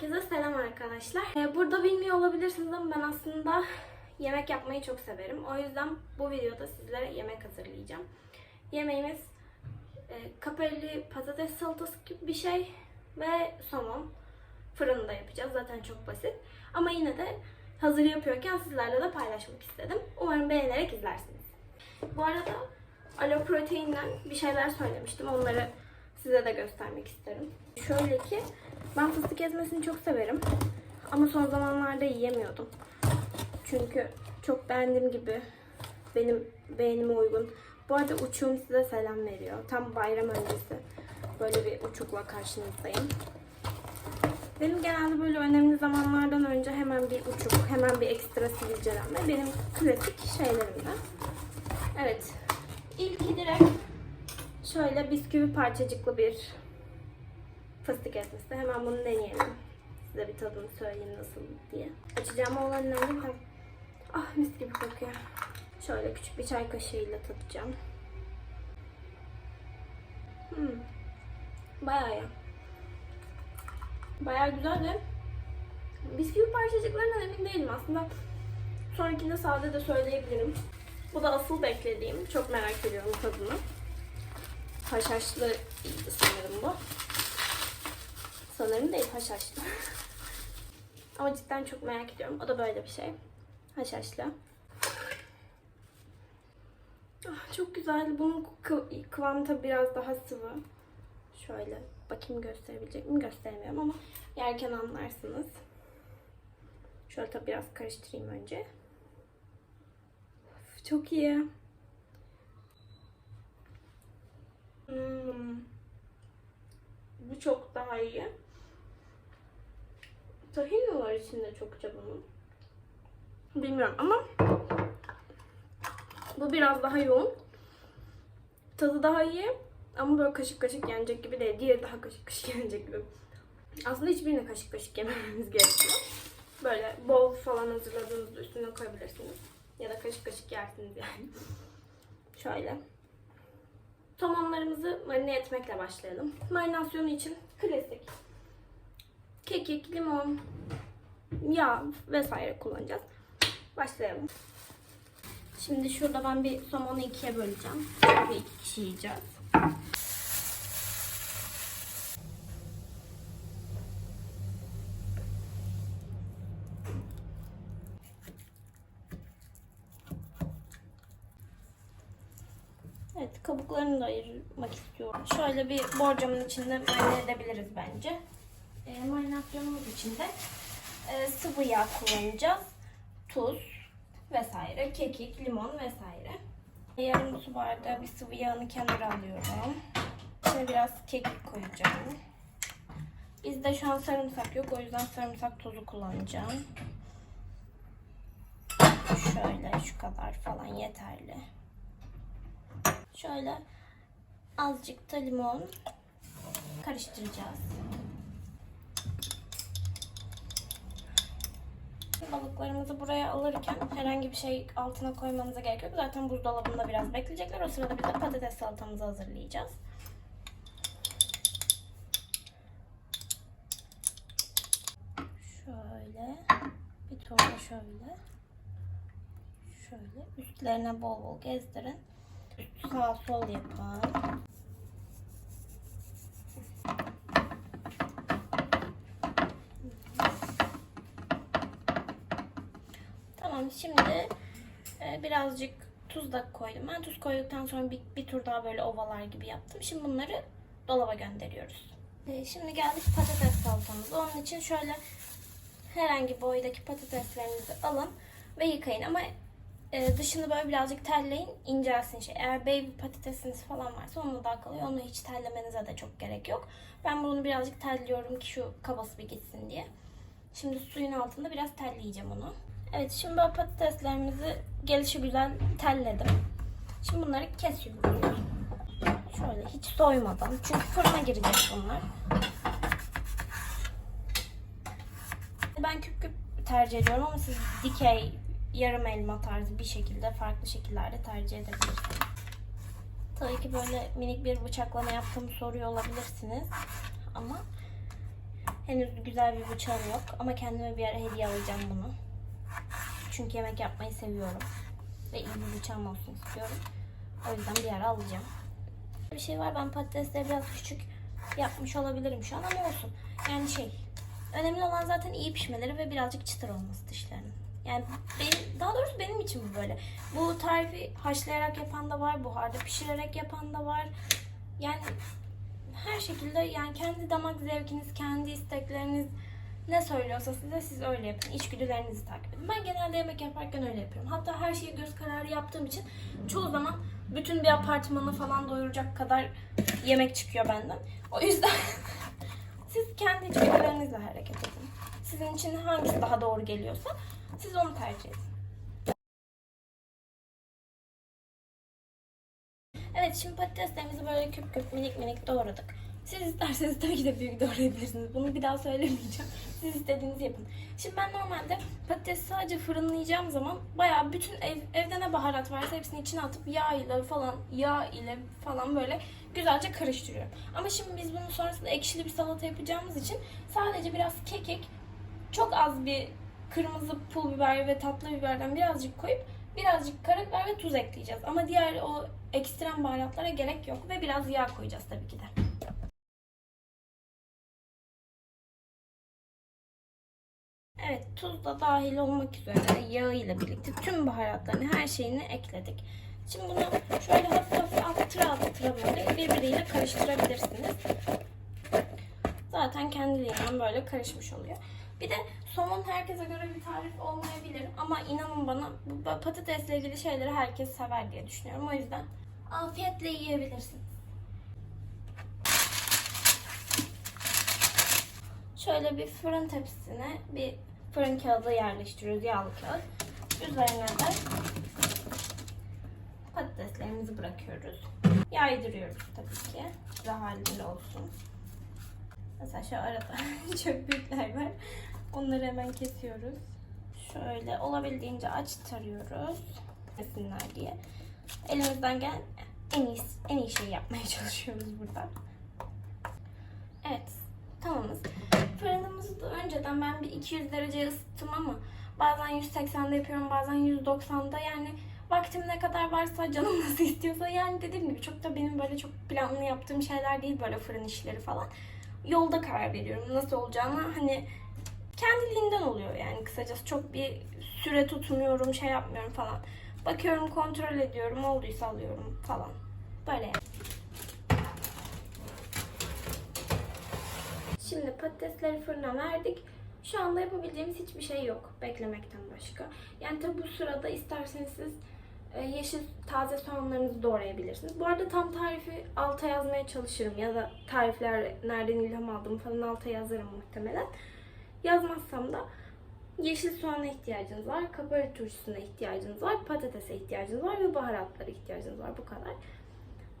Herkese selam arkadaşlar. Ee, Burada bilmiyor olabilirsiniz ama ben aslında yemek yapmayı çok severim. O yüzden bu videoda sizlere yemek hazırlayacağım. Yemeğimiz e, kaperli patates salatası gibi bir şey ve somon. Fırında yapacağız. Zaten çok basit. Ama yine de hazır yapıyorken sizlerle de paylaşmak istedim. Umarım beğenerek izlersiniz. Bu arada Alo Protein'den bir şeyler söylemiştim. Onları size de göstermek isterim. Şöyle ki ben fıstık ezmesini çok severim. Ama son zamanlarda yiyemiyordum. Çünkü çok beğendiğim gibi benim beğenime uygun. Bu arada uçuğum size selam veriyor. Tam bayram öncesi böyle bir uçukla karşınızdayım. Benim genelde böyle önemli zamanlardan önce hemen bir uçuk, hemen bir ekstra sivilcelenme benim klasik şeylerimden. Evet. İlki direkt şöyle bisküvi parçacıklı bir fıstık ezmesi. Hemen bunu deneyelim. Size bir tadını söyleyeyim nasıl diye. Açacağım olan önemli. Ah mis gibi kokuyor. Şöyle küçük bir çay kaşığıyla tadacağım. Hmm. Bayağı iyi. Bayağı güzel de bisküvi parçacıklarından emin değilim aslında. Sonrakinde sade de söyleyebilirim. Bu da asıl beklediğim. Çok merak ediyorum tadını. Haşhaşlı sanırım bu. Sanırım değil haşhaşlı. Ama cidden çok merak ediyorum. O da böyle bir şey. Haşhaşlı. Ah, çok güzel. Bunun kı- kıvamı tabii biraz daha sıvı. Şöyle bakayım gösterebilecek miyim? Gösteremiyorum ama yerken anlarsınız. Şöyle tabii biraz karıştırayım önce. Of, Çok iyi. Hmm. Bu çok daha iyi. Tahin mi var içinde çokça bunun? Bilmiyorum ama bu biraz daha yoğun. Tadı daha iyi ama böyle kaşık kaşık yenecek gibi değil. Diğeri daha kaşık kaşık yenecek gibi. Aslında hiçbirini kaşık kaşık yemememiz gerekiyor. Böyle bol falan hazırladığınızda üstüne koyabilirsiniz. Ya da kaşık kaşık yersiniz yani. Şöyle. Somonlarımızı marine etmekle başlayalım. Marinasyonu için klasik. Kekik, limon, yağ vesaire kullanacağız. Başlayalım. Şimdi şurada ben bir somonu ikiye böleceğim. Çünkü iki kişi yiyeceğiz. Evet, kabuklarını da ayırmak istiyorum. Şöyle bir borcamın içinde marine edebiliriz bence. E, marinasyonumuz için de e, sıvı yağ kullanacağız. Tuz vesaire, kekik, limon vesaire. Yarım su bardağı bir sıvı yağını kenara alıyorum. Şimdi biraz kekik koyacağım. Bizde şu an sarımsak yok. O yüzden sarımsak tozu kullanacağım. Şöyle şu kadar falan yeterli. Şöyle azıcık da limon karıştıracağız. Balıklarımızı buraya alırken herhangi bir şey altına koymanıza gerek yok. Zaten buzdolabında biraz bekleyecekler. O sırada biz de patates salatamızı hazırlayacağız. Şöyle bir tur da şöyle. Şöyle üstlerine bol bol gezdirin. Sağ sol yapın. Tamam şimdi e, birazcık tuz da koydum. Ben tuz koyduktan sonra bir, bir tur daha böyle ovalar gibi yaptım. Şimdi bunları dolaba gönderiyoruz. E, şimdi geldik patates salatamıza. Onun için şöyle herhangi boydaki patateslerinizi alın ve yıkayın. Ama e, dışını böyle birazcık terleyin, incelsin. Şey. Eğer baby patatesiniz falan varsa onunla daha kalıyor. Onu hiç terlemenize de çok gerek yok. Ben bunu birazcık terliyorum ki şu kabası bir gitsin diye. Şimdi suyun altında biraz terleyeceğim onu. Evet şimdi ben patateslerimizi gelişi güzel telledim. Şimdi bunları kesiyoruz. Şöyle hiç soymadan. Çünkü fırına girecek bunlar. Ben küp küp tercih ediyorum ama siz dikey, yarım elma tarzı bir şekilde farklı şekillerde tercih edebilirsiniz. Tabii ki böyle minik bir bıçaklama yaptığımı soruyor olabilirsiniz. Ama Henüz güzel bir bıçağım yok ama kendime bir ara hediye alacağım bunu. Çünkü yemek yapmayı seviyorum. Ve iyi bir bıçağım olsun istiyorum. O yüzden bir ara alacağım. Bir şey var ben patatesleri biraz küçük yapmış olabilirim şu an ama olsun. Yani şey önemli olan zaten iyi pişmeleri ve birazcık çıtır olması dışlarının. Yani benim, daha doğrusu benim için bu böyle. Bu tarifi haşlayarak yapan da var, buharda pişirerek yapan da var. Yani her şekilde yani kendi damak zevkiniz, kendi istekleriniz ne söylüyorsa size siz öyle yapın. İçgüdülerinizi takip edin. Ben genelde yemek yaparken öyle yapıyorum. Hatta her şeyi göz kararı yaptığım için çoğu zaman bütün bir apartmanı falan doyuracak kadar yemek çıkıyor benden. O yüzden siz kendi içgüdülerinizle hareket edin. Sizin için hangisi daha doğru geliyorsa siz onu tercih edin. Evet şimdi patateslerimizi böyle küp küp minik minik doğradık. Siz isterseniz tabii ki de büyük doğrayabilirsiniz. Bunu bir daha söylemeyeceğim. Siz istediğinizi yapın. Şimdi ben normalde patatesi sadece fırınlayacağım zaman bayağı bütün ev, evde ne baharat varsa hepsini içine atıp yağ ile falan yağ ile falan böyle güzelce karıştırıyorum. Ama şimdi biz bunu sonrasında ekşili bir salata yapacağımız için sadece biraz kekik, çok az bir kırmızı pul biber ve tatlı biberden birazcık koyup birazcık karabiber ve tuz ekleyeceğiz. Ama diğer o ekstrem baharatlara gerek yok ve biraz yağ koyacağız tabii ki de. Evet tuz da dahil olmak üzere yağı ile birlikte tüm baharatlarını her şeyini ekledik. Şimdi bunu şöyle hafif hafif attıra attıra böyle birbiriyle karıştırabilirsiniz. Zaten kendiliğinden böyle karışmış oluyor. Bir de somon herkese göre bir tarif olmayabilir ama inanın bana bu patatesle ilgili şeyleri herkes sever diye düşünüyorum. O yüzden afiyetle yiyebilirsiniz. Şöyle bir fırın tepsisine bir fırın kağıdı yerleştiriyoruz, yağlı kağıt. Üzerine de patateslerimizi bırakıyoruz. Yaydırıyoruz tabii ki. Güzel halinde olsun. Mesela şu arada çöplükler var. Onları hemen kesiyoruz. Şöyle olabildiğince aç tarıyoruz. Kesinler diye. Elimizden gelen en iyi, en iyi şeyi yapmaya çalışıyoruz burada. Evet. Tamamız. Fırınımızı da önceden ben bir 200 derece ısıttım ama bazen 180'de yapıyorum bazen 190'da yani vaktim ne kadar varsa canım nasıl istiyorsa yani dediğim gibi çok da benim böyle çok planlı yaptığım şeyler değil böyle fırın işleri falan. Yolda karar veriyorum nasıl olacağını hani kendiliğinden oluyor yani kısacası çok bir süre tutmuyorum şey yapmıyorum falan. Bakıyorum kontrol ediyorum olduysa alıyorum falan. Böyle. Şimdi patatesleri fırına verdik. Şu anda yapabileceğimiz hiçbir şey yok beklemekten başka. Yani tabi bu sırada isterseniz siz e, yeşil taze soğanlarınızı doğrayabilirsiniz. Bu arada tam tarifi alta yazmaya çalışırım ya da tarifler nereden ilham aldım falan alta yazarım muhtemelen. Yazmazsam da yeşil soğana ihtiyacınız var, kapari turşusuna ihtiyacınız var, patatese ihtiyacınız var ve baharatlara ihtiyacınız var bu kadar.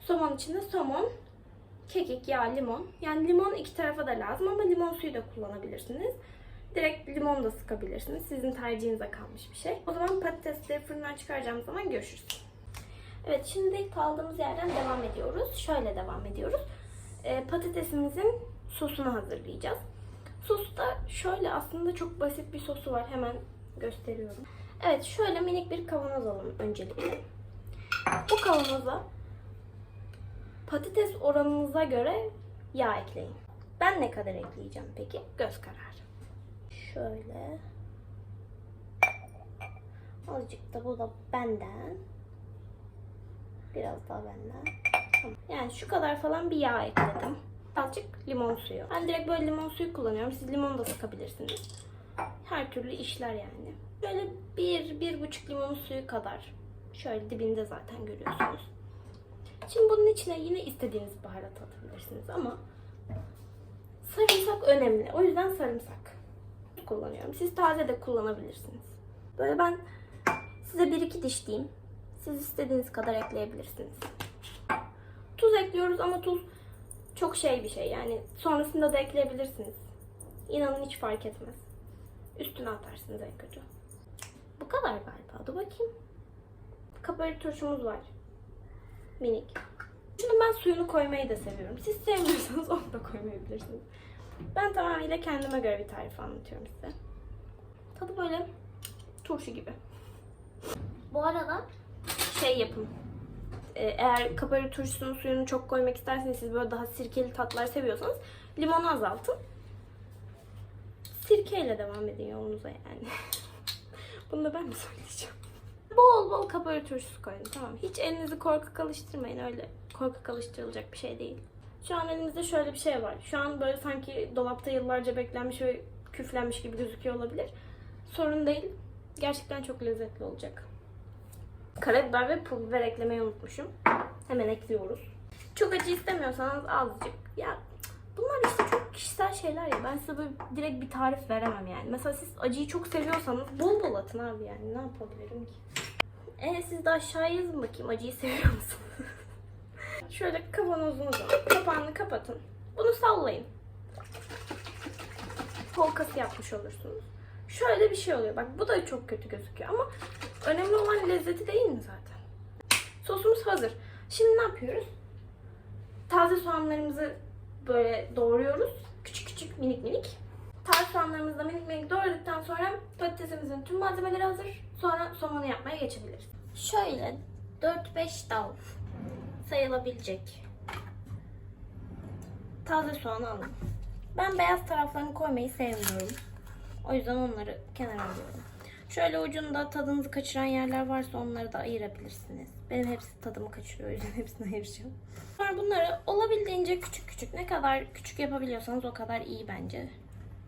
Somon içinde somon, kekik, yağ, limon. Yani limon iki tarafa da lazım ama limon suyu da kullanabilirsiniz. Direkt limon da sıkabilirsiniz. Sizin tercihinize kalmış bir şey. O zaman patatesleri fırından çıkaracağımız zaman görüşürüz. Evet şimdi kaldığımız yerden devam ediyoruz. Şöyle devam ediyoruz. Ee, patatesimizin sosunu hazırlayacağız. Sos da şöyle aslında çok basit bir sosu var. Hemen gösteriyorum. Evet şöyle minik bir kavanoz alın öncelikle. Bu kavanoza patates oranınıza göre yağ ekleyin. Ben ne kadar ekleyeceğim peki? Göz kararı. Şöyle. Azıcık da bu da benden. Biraz daha benden. Yani şu kadar falan bir yağ ekledim. Azıcık limon suyu. Ben direkt böyle limon suyu kullanıyorum. Siz limon da sıkabilirsiniz. Her türlü işler yani. Böyle bir, bir buçuk limon suyu kadar. Şöyle dibinde zaten görüyorsunuz. Şimdi bunun içine yine istediğiniz baharat atabilirsiniz ama sarımsak önemli. O yüzden sarımsak kullanıyorum. Siz taze de kullanabilirsiniz. Böyle ben size bir iki diş diyeyim. Siz istediğiniz kadar ekleyebilirsiniz. Tuz ekliyoruz ama tuz çok şey bir şey. Yani sonrasında da ekleyebilirsiniz. İnanın hiç fark etmez. Üstüne atarsınız en kötü. Bu kadar galiba. Dur bakayım. Kapari turşumuz var. Minik. Şunu ben suyunu koymayı da seviyorum. Siz sevmiyorsanız onu da koymayabilirsiniz. Ben tamamıyla kendime göre bir tarif anlatıyorum size. Tadı böyle turşu gibi. Bu arada şey yapın. Ee, Eğer kapari turşusunun suyunu çok koymak isterseniz siz böyle daha sirkeli tatlar seviyorsanız limonu azaltın. Sirkeyle devam edin yolunuza yani. Bunu da ben mi söyleyeceğim? Bol bol kapari turşusu koyun tamam. Hiç elinizi korkak alıştırmayın öyle. Korkak alıştırılacak bir şey değil. Şu an elimizde şöyle bir şey var. Şu an böyle sanki dolapta yıllarca beklenmiş ve küflenmiş gibi gözüküyor olabilir. Sorun değil. Gerçekten çok lezzetli olacak. Karabiber ve pul biber eklemeyi unutmuşum. Hemen ekliyoruz. Çok acı istemiyorsanız azıcık. Ya bunlar işte çok kişisel şeyler ya. Ben size böyle direkt bir tarif veremem yani. Mesela siz acıyı çok seviyorsanız bol bol atın abi yani. Ne yapabilirim ki? E siz de aşağıya yazın bakayım acıyı seviyor musunuz? Şöyle kavanozunuzu kapağını kapatın. Bunu sallayın. Polkası yapmış olursunuz. Şöyle bir şey oluyor. Bak bu da çok kötü gözüküyor ama önemli olan lezzeti değil mi zaten? Sosumuz hazır. Şimdi ne yapıyoruz? Taze soğanlarımızı böyle doğruyoruz. Küçük küçük minik minik. Taze soğanlarımızı da minik minik doğradıktan sonra patatesimizin tüm malzemeleri hazır. Sonra somonu yapmaya geçebiliriz. Şöyle 4-5 dal sayılabilecek taze soğan alın. Ben beyaz taraflarını koymayı sevmiyorum. O yüzden onları kenara alıyorum. Şöyle ucunda tadınızı kaçıran yerler varsa onları da ayırabilirsiniz. Benim hepsi tadımı kaçırıyor o yüzden hepsini ayıracağım. Sonra bunları olabildiğince küçük küçük ne kadar küçük yapabiliyorsanız o kadar iyi bence.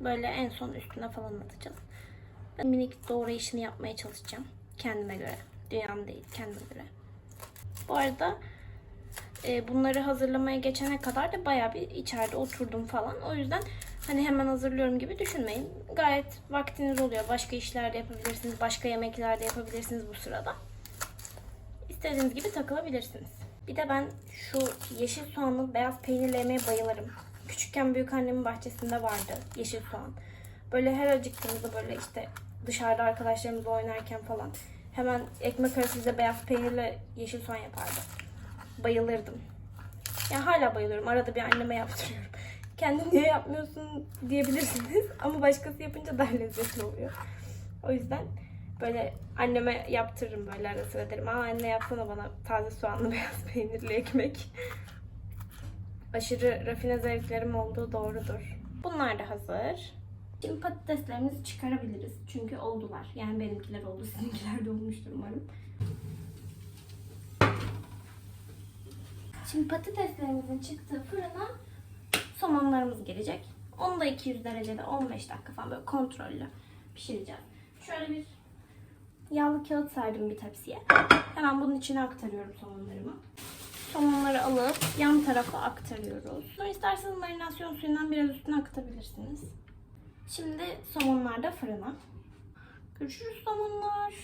Böyle en son üstüne falan atacağız. Ben minik doğrayışını yapmaya çalışacağım. Kendime göre. Dünyam değil kendime göre. Bu arada e, bunları hazırlamaya geçene kadar da bayağı bir içeride oturdum falan. O yüzden hani hemen hazırlıyorum gibi düşünmeyin. Gayet vaktiniz oluyor. Başka işler de yapabilirsiniz. Başka yemekler de yapabilirsiniz bu sırada. İstediğiniz gibi takılabilirsiniz. Bir de ben şu yeşil soğanlı beyaz peynirle yemeye bayılırım. Küçükken büyük annemin bahçesinde vardı yeşil soğan. Böyle her acıktığımızda böyle işte dışarıda arkadaşlarımızla oynarken falan hemen ekmek arasıyla beyaz peynirle yeşil soğan yapardı bayılırdım. Ya hala bayılıyorum. Arada bir anneme yaptırıyorum. Kendin niye yapmıyorsun diyebilirsiniz. Ama başkası yapınca daha lezzetli oluyor. O yüzden böyle anneme yaptırırım böyle ara sıra derim. Aa anne yapsana bana taze soğanlı beyaz peynirli ekmek. Aşırı rafine zevklerim olduğu doğrudur. Bunlar da hazır. Şimdi patateslerimizi çıkarabiliriz. Çünkü oldular. Yani benimkiler oldu. Sizinkiler de olmuştur umarım. Şimdi patateslerimizin çıktığı fırına somonlarımız girecek. Onu da 200 derecede 15 dakika falan böyle kontrollü pişireceğiz. Şöyle bir yağlı kağıt serdim bir tepsiye. Hemen bunun içine aktarıyorum somonlarımı. Somonları alıp yan tarafa aktarıyoruz. Sonra isterseniz marinasyon suyundan biraz üstüne akıtabilirsiniz. Şimdi somonlar da fırına. Görüşürüz somonlar.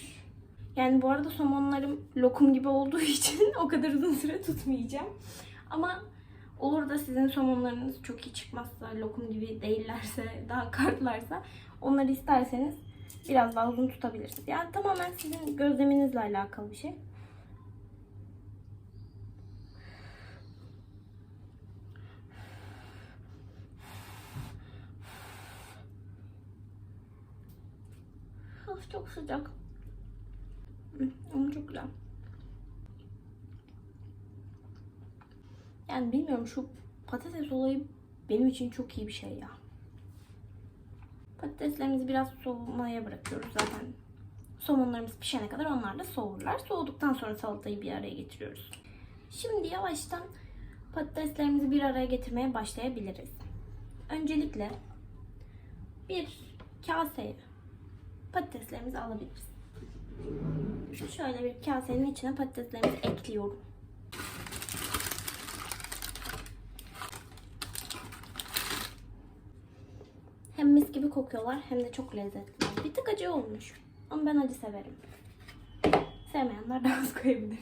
Yani bu arada somonlarım lokum gibi olduğu için o kadar uzun süre tutmayacağım. Ama olur da sizin somonlarınız çok iyi çıkmazsa, lokum gibi değillerse, daha kartlarsa onları isterseniz biraz daha uzun tutabilirsiniz. Yani tamamen sizin gözleminizle alakalı bir şey. Çok sıcak. Ama çok güzel. Yani bilmiyorum şu patates olayı benim için çok iyi bir şey ya. Patateslerimizi biraz soğumaya bırakıyoruz zaten. Somonlarımız pişene kadar onlar da soğurlar. Soğuduktan sonra salatayı bir araya getiriyoruz. Şimdi yavaştan patateslerimizi bir araya getirmeye başlayabiliriz. Öncelikle bir kaseye patateslerimizi alabiliriz. Şöyle bir kasenin içine patateslerimizi ekliyorum. Hem mis gibi kokuyorlar hem de çok lezzetli. Bir tık acı olmuş. Ama ben acı severim. Sevmeyenler daha az koyabilir.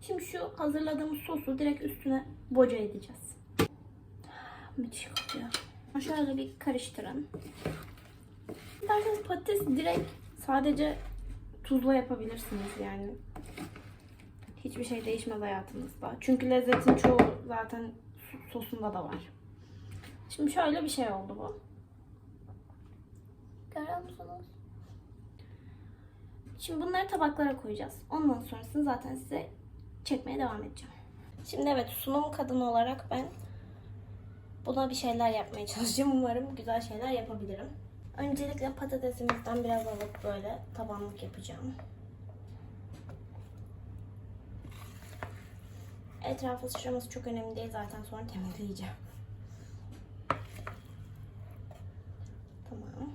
Şimdi şu hazırladığımız sosu direkt üstüne boca edeceğiz. Müthiş kokuyor. Şöyle bir karıştırın. İsterseniz patates direkt sadece tuzla yapabilirsiniz yani. Hiçbir şey değişmez hayatınızda. Çünkü lezzetin çoğu zaten sosunda da var. Şimdi şöyle bir şey oldu bu. Görüyor musunuz? Şimdi bunları tabaklara koyacağız. Ondan sonrasını zaten size çekmeye devam edeceğim. Şimdi evet sunum kadını olarak ben buna bir şeyler yapmaya çalışacağım. Umarım güzel şeyler yapabilirim. Öncelikle patatesimizden biraz alıp böyle tabanlık yapacağım. Etrafı sıçraması çok önemli değil zaten sonra temizleyeceğim. Tamam.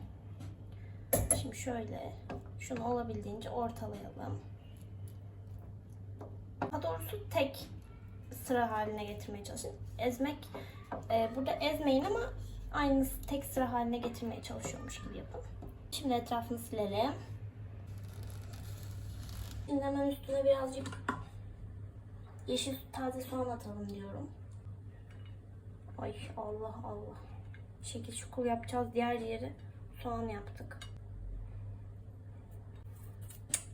Şimdi şöyle şunu olabildiğince ortalayalım. Daha doğrusu tek sıra haline getirmeye çalışın. Ezmek, e, burada ezmeyin ama aynı tek sıra haline getirmeye çalışıyormuş gibi yapın. Şimdi etrafını silelim. Şimdi hemen üstüne birazcık yeşil taze soğan atalım diyorum. Ay Allah Allah. Şekil şukul yapacağız diğer yeri soğan yaptık.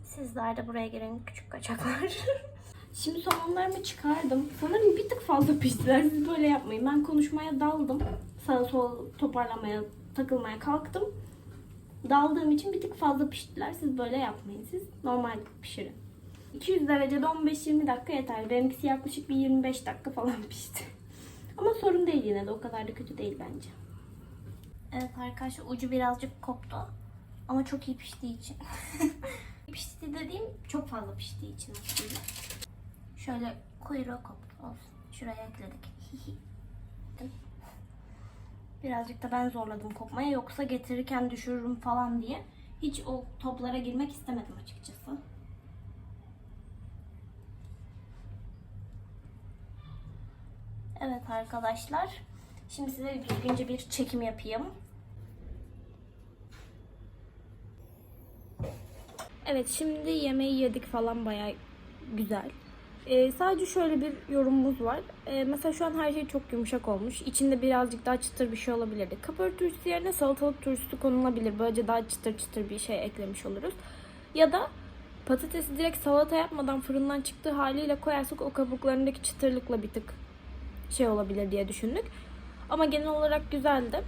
Sizler de buraya gelin küçük kaçaklar. Şimdi soğanlarımı çıkardım. Sanırım bir tık fazla piştiler. Siz böyle yapmayın. Ben konuşmaya daldım. Sağa sola toparlamaya, takılmaya kalktım. Daldığım için bir tık fazla piştiler. Siz böyle yapmayın. Siz normal pişirin. 200 derecede 15-20 dakika yeter. Benimkisi yaklaşık bir 25 dakika falan pişti. Ama sorun değil yine de. O kadar da kötü değil bence. Evet arkadaşlar ucu birazcık koptu. Ama çok iyi piştiği için. pişti dediğim çok fazla piştiği için aslında. Şöyle kuyruğu koptu olsun. Şuraya ekledik. Birazcık da ben zorladım kopmaya. Yoksa getirirken düşürürüm falan diye. Hiç o toplara girmek istemedim açıkçası. Evet arkadaşlar. Şimdi size düzgünce bir çekim yapayım. Evet şimdi yemeği yedik falan bayağı güzel. Ee, sadece şöyle bir yorumumuz var. Ee, mesela şu an her şey çok yumuşak olmuş. İçinde birazcık daha çıtır bir şey olabilirdi. Kapari turşusu yerine salatalık turşusu konulabilir. Böylece daha çıtır çıtır bir şey eklemiş oluruz. Ya da patatesi direkt salata yapmadan fırından çıktığı haliyle koyarsak o kabuklarındaki çıtırlıkla bir tık şey olabilir diye düşündük. Ama genel olarak güzeldi.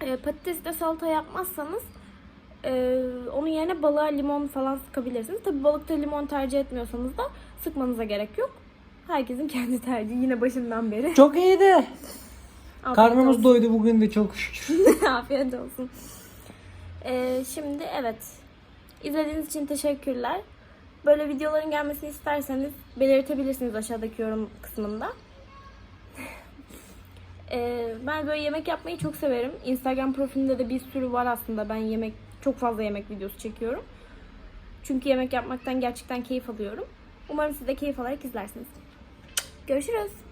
Ee, patatesi de salata yapmazsanız ee, onun yerine balığa limon falan sıkabilirsiniz. Tabi balıkta limon tercih etmiyorsanız da sıkmanıza gerek yok. Herkesin kendi tercihi yine başından beri. Çok iyiydi. Afiyet Karnımız olsun. doydu bugün de çok şükür. Afiyet olsun. Ee, şimdi evet. İzlediğiniz için teşekkürler. Böyle videoların gelmesini isterseniz belirtebilirsiniz aşağıdaki yorum kısmında. Ee, ben böyle yemek yapmayı çok severim. Instagram profilimde de bir sürü var aslında. Ben yemek çok fazla yemek videosu çekiyorum. Çünkü yemek yapmaktan gerçekten keyif alıyorum. Umarım siz de keyif alarak izlersiniz. Görüşürüz.